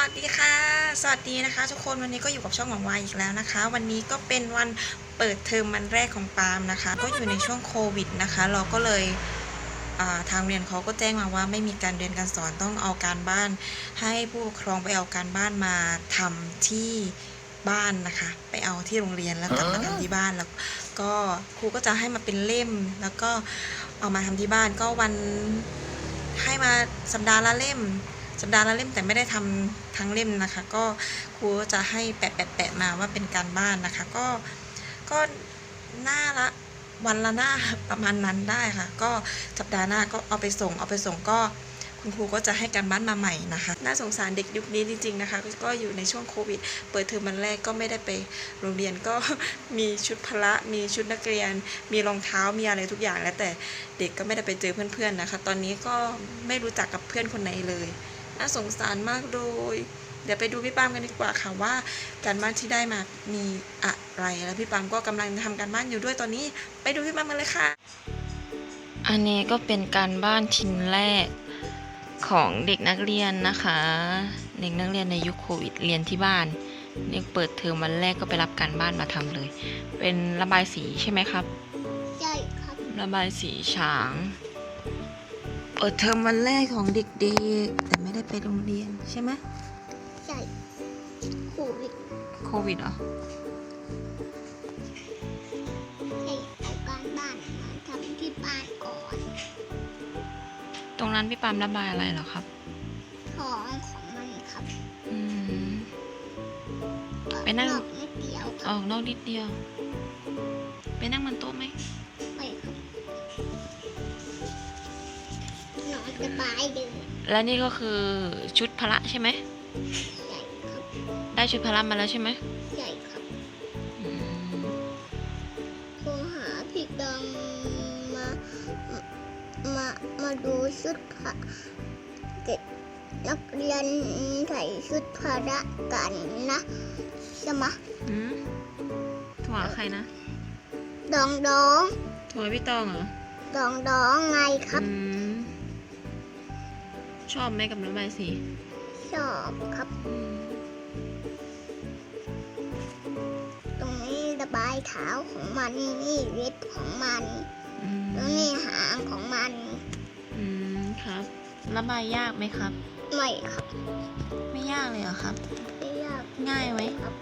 วัสดีค่ะ สวัสดีนะคะ ทุกคนวันนี้ก็อยู่กับช่องหวังวายอีกแล้วนะคะ วันนี้ก็เป็นวันเปิดเทอมวันแรกของปาล์มนะคะ ก็อยู่ในช่วงโควิดนะคะ เราก็เลยทางเรียนเขาก็แจ้งมาว่าไม่มีการเรียนการสอนต้องเอาการบ้าน ให้ผู้ปกครองไปเอาการบ้านมาทำที่บ้านนะคะ ไปเอาที่โรงเรียนแล้วกลับมาทำที่บ้านแล้ว ก็ครูก็จะให้มาเป็นเล่ม แล้วก็เอามาทำที่บ้านก็วันให้มาสัปดาห์ละเล่ม สัปดาห์ละเล่มแต่ไม่ได้ทำทั้งเล่มนะคะ ก็ครูจะให้แปะแปะแปะมาว่าเป็นการบ้านนะคะ ก็ก็หน้าละวันละหน้าประมาณนั้นได้ค่ะ ก็สัปดาห์หน้าก็เอาไปส่ง เอาไปส่งก็คุณครูก็จะให้การบ้านมาใหม่นะคะ น่าสงสารเด็กยุคนี้จริงๆนะคะ ก็อยู่ในช่วงโควิด เปิดเทอมวันแรกก็ไม่ได้ไปโรงเรียนก็มีชุดพละ มีชุดนักเรียน มีรองเท้า มีอะไรทุกอย่างแล้วแต่เด็กก็ไม่ได้ไปเจอเพื่อนๆนะคะ ตอนนี้ก็ไม่รู้จักกับเพื่อนคนไหนเลย น่าสงสารมากเลย เดี๋ยวไปดูพี่ปามกันดีกว่าค่ะว่า การบ้านที่ได้มามีอะไร แล้วพี่ปามก็กำลังทำการบ้านอยู่ด้วยตอนนี้ ไปดูพี่ปามกันเลยค่ะ อันนี้ก็เป็นการบ้านชิ้นแรกของเด็กนักเรียนนะคะ เด็กนักเรียนในยุคโควิดเรียนที่บ้านเนี่ยเปิดเทอมวันแรกก็ไปรับการบ้านมาทำเลย เป็นระบายสีใช่ไหมครับใช่ครับ ระบายสีช้าง เปิดเทอมวันแรกของเด็กๆแต่ ไม่ได้ไปโรงเรียนใช่ไหมใช่โควิดโควิดเหรอให้เอาการบ้านมาทำที่บ้านก่อนตรงนั้นพี่ปามระบายอะไรเหรอครับของของมันครับอืม ไปนั่งรอบนิดเดียวคอรับอกนอกนิดเดียว ไปนั่งบนโต๊ะไหมไปครับนอนสบายเลย และนี่ก็คือชุดพละใช่ไหมใช่ครับได้ชุดพละมาแล้วใช่ไหมใช่ครับอืมโทรหาพี่ดังมามามาดูชุดพระเด็กนักเรียนใส่ชุดพระกันนะใช่ไหมะอืมโถั่วใครนะดองดองโถั่วพี่ตองเหรอดองดองไงครับอืม ชอบไหมกับระบายสีชอบครับอืมตรงนี้ระบายเท้าของมันนี่เล็บของมันอืมตรงนี้หางของมัน อืมครับระบายยากไหมครับ ไม่ครับ ไม่ยากเลยเหรอครับ ไม่ยากง่ายไหมครับ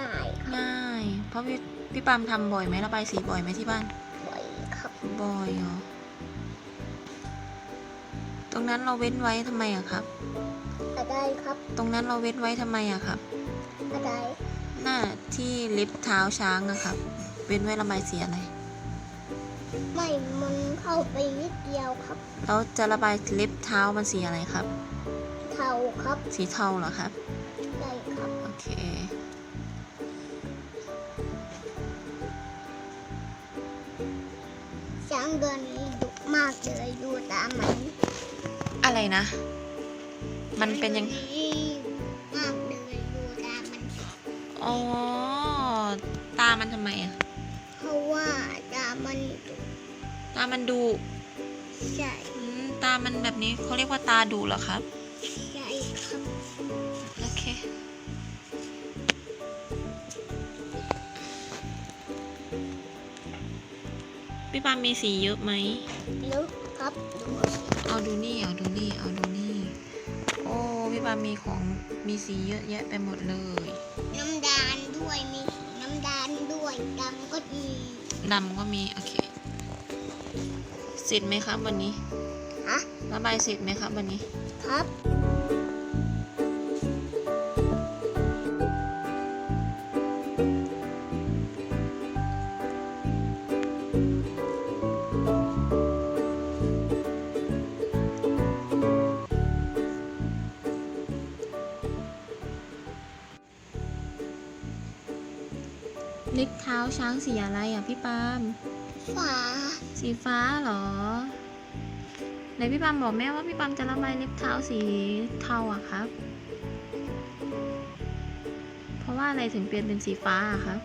ง่ายครับง่าย เพราะพี่พี่ปามทำบ่อยไหมระบายสีบ่อยไหมที่บ้านบ่อยครับบ่อยเหรอ ตรงนั้นเราเว้นไว้ทำไมอะครับ อะไรครับ ตรงนั้นเราเว้นไว้ทำไมอะครับ อะไร หน้าที่ลิฟต์เท้าช้างอะครับ เว้นไว้ระบายสีอะไร ไม่ มันเข้าไปนิดเดียวครับแล้วจะระบายลิฟต์เท้ามันสีอะไรครับ เท่าครับสีเทาเหรอครับได้ครับ โอเค ช้างเดือนนี้ดุมากเลยดูตามมัน อะไรนะ มันเป็นยังช้าดือมากเลยดูตามมันอ๋อตามันทำไมอะเพราะว่าตามมันดุตามันดูใช่อืมตามันแบบนี้เขาเรียกว่าตาดูเหรอครับ ใช่ครับโอเค พี่ปามมีสีเยอะไหมลึกครับดูสิ เอาดูนี่เอาดูนี่เอาดูนี่ โอ้พี่ปามมีของมีสีเยอะแยะไปหมดเลย น้ำดานด้วยมีสีน้ำดานด้วยดำก็ดีดำก็มีโอเคเสร็จไหมครับวันนี้ฮะระบายเสร็จไหมครับวันนี้ครับ ช้างสีอะไรอะพี่ปามฝาสีฟ้าเหรอไหนพี่ปามบอกแม่ว่าพี่ปามจะระบายลิฟเท้าสีเทาอะครับ เพราะว่าอะไรถึงเปลี่ยนเป็นสีฟ้าอะครับ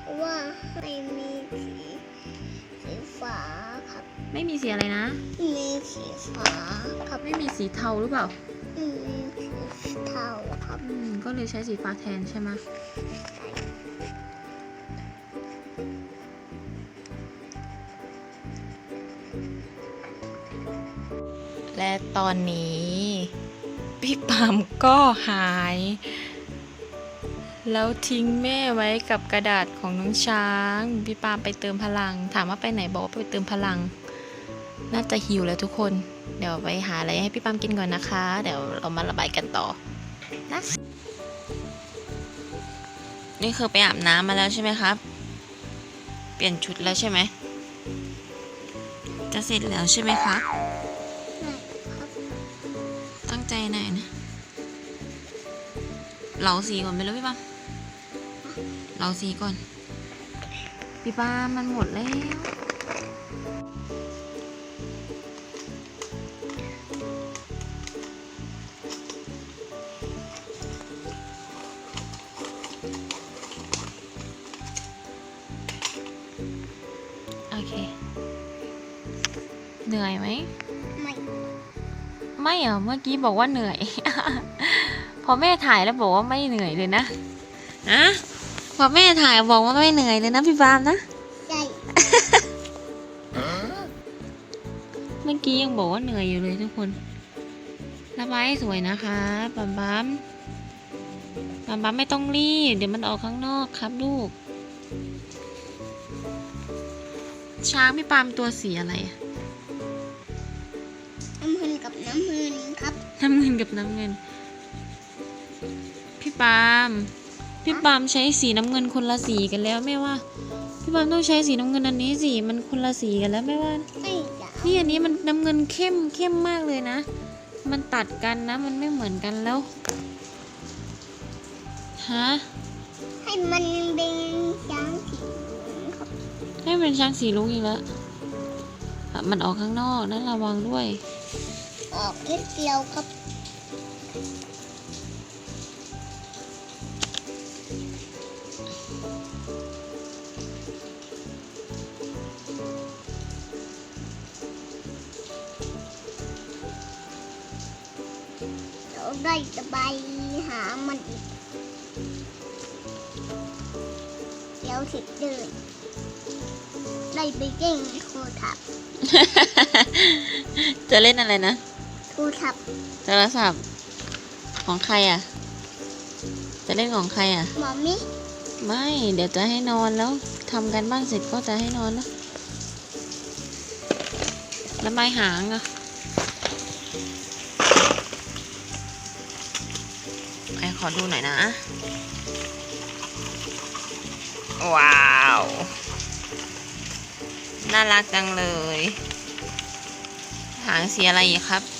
เพราะว่าให้มีสีสีฟ้าครับ ไม่มีสีอะไรนะมีสีฟ้าครับไม่มีสีเทาหรือเปล่าอืมสีเทาครับอืมก็เลยใช้สีฟ้าแทนใช่ไหม และตอนนี้ พี่ปามก็หาย แล้วทิ้งแม่ไว้กับกระดาษของน้องช้าง พี่ปามไปเติมพลัง ถามว่าไปไหนบอกว่าไปเติมพลัง น่าจะหิวแล้วทุกคน เดี๋ยวไปหาอะไรให้พี่ปามกินก่อนนะคะ เดี๋ยวเรามาระบายกันต่อนะนี่คือไปอาบน้ำมาแล้วใช่ไหมครับ เปลี่ยนชุดแล้วใช่ไหมจะเสร็จแล้วใช่ไหมคะ ใจหนนะ เหลาสีก่อนไปแล้วพี่ปาเหลาสีก่อน พี่ปามมันหมดแล้ว โอเค เหนื่อยไหม ไม่ไม่เหรอเมื่อกี้บอกว่าเหนื่อย พอแม่ถ่ายแล้วบอกว่าไม่เหนื่อยเลยนะอะพอแม่ถ่ายบอกว่าไม่เหนื่อยเลยนะพี่ฟาร์มนะใช่เมื่อกี้ยังบอกว่าเหนื่อยอยู่เลยทุกคนระบายให้สวยนะคะปั๊มปั๊มปั๊มปั๊มไม่ต้องรีบ เดี๋ยวมันออกข้างนอกครับลูก ช้างพี่ปามตัวสีอะไรอะ น้ำเงินกับน้ำเงิน พี่ปาล์มพี่ปาล์มใช้สีน้ำเงินคนละสีกันแล้วแม่ว่า พี่ปาล์มต้องใช้สีน้ำเงินอันนี้สีมันคนละสีกันแล้วแม่ว่า ไม่อยากนี่อันนี้มันน้ำเงินเข้มเข้มมากเลยนะ มันตัดกันนะ มันไม่เหมือนกันแล้วฮะให้มันเป็นช้างสีเหลืองครับให้เป็นช้างสีลุงอีกแล้วอะมันออกข้างนอกนะระวังด้วย ออกนิดเดียวครับ เราได้จะไปหามันอีกเดี๋ยวถิเดินได้ไปเก่งโทรทับจะเล่นอะไรนะ โทรทับโทรศัพท์ ของใครอะ จะเล่นของใครอะ หมอมิไม่ เดี๋ยวจะให้นอนแล้วทำกันบ้านเสร็จก็จะให้นอนแล้วแล้วไม้หางอะไอขอดูหน่อยนะ ว้าว น่ารักจังเลย หางสีอะไรอีกครับ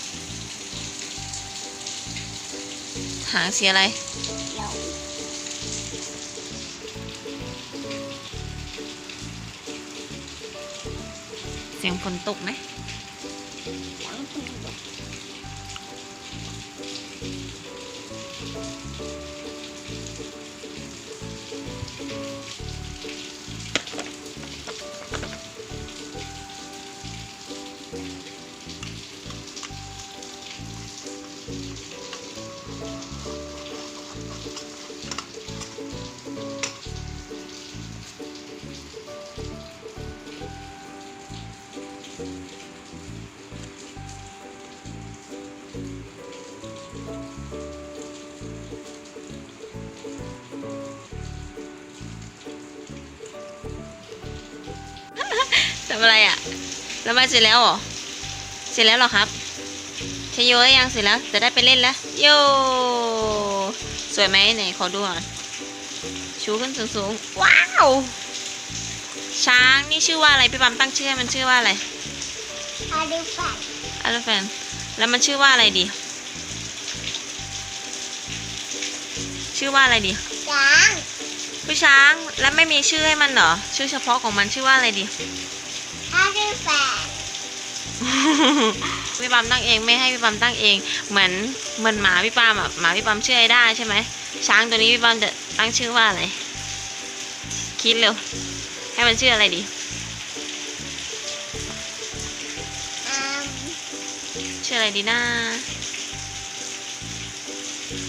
หางสีอะไร เสียงฝนตกไหม ทำอะไรอะ่ะระบายเสร็จแล้วเหรอ เสร็จแล้วเหรอครับชโยหรือยังเสร็จแล้วจะได้ไปเล่นแล้วโยสวยไหมไหนขอดูก่อนชูขึ้นสูงๆว้าว ช้างนี่ชื่อว่าอะไรพี่ปั๊มตั้งชื่อให้มันชื่อว่าอะไรอาดูฝันอัลแฟนแล้วมันชื่อว่าอะไรดี ชื่อว่าอะไรดีช้างพี่ช้างแล้วไม่มีชื่อให้มันเหรอชื่อเฉพาะของมันชื่อว่าอะไรดีอาดูฝัน พี่ปั๊มตั้งเองไม่ให้พี่ปั๊มตั้งเอง เหมือนเหมือนหมาพี่ปั๊มอะหมาพี่ปั๊มชื่อไอ้ได้ใช่ไหมช้างตัวนี้พี่ปั๊มจะตั้งชื่อว่าอะไรคิดเร็ว ให้มันชื่ออะไรดีอืมชื่ออะไรดีนะ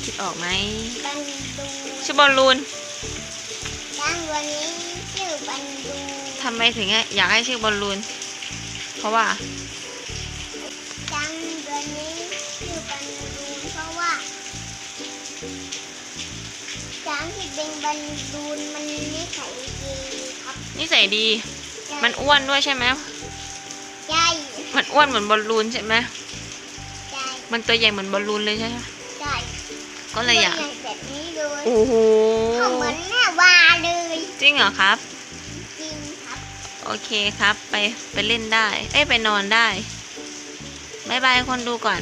คิดออกไหมบันดูชื่อบอลลูนช้างตัวนี้ชื่อบันดูทำไมถึงอยากให้ชื่อบอลลูน เพราะว่าางที่เป็นบันดูนมันนิสัยดีครับนิสัยดี มันอ้วนด้วยใช่ไหมใช่มันอ้วนเหมือนบอลลูนใช่ไหมใช่มันตัวใหญ่เหมือนบอลลูนเลยใช่ไหมใช่ก็เลยอยากตัวใหญ่แบบนี้เลยโอ้โหเขาเหมือนแม่วาเลยจริงเหรอครับจริงครับ โอเคครับไปไปเล่นได้ เอ้ยไปนอนได้บายบายคนดูก่อน